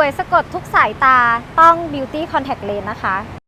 วยสะกดทุกสายตาต้อง Beauty Contact Lens นะคะ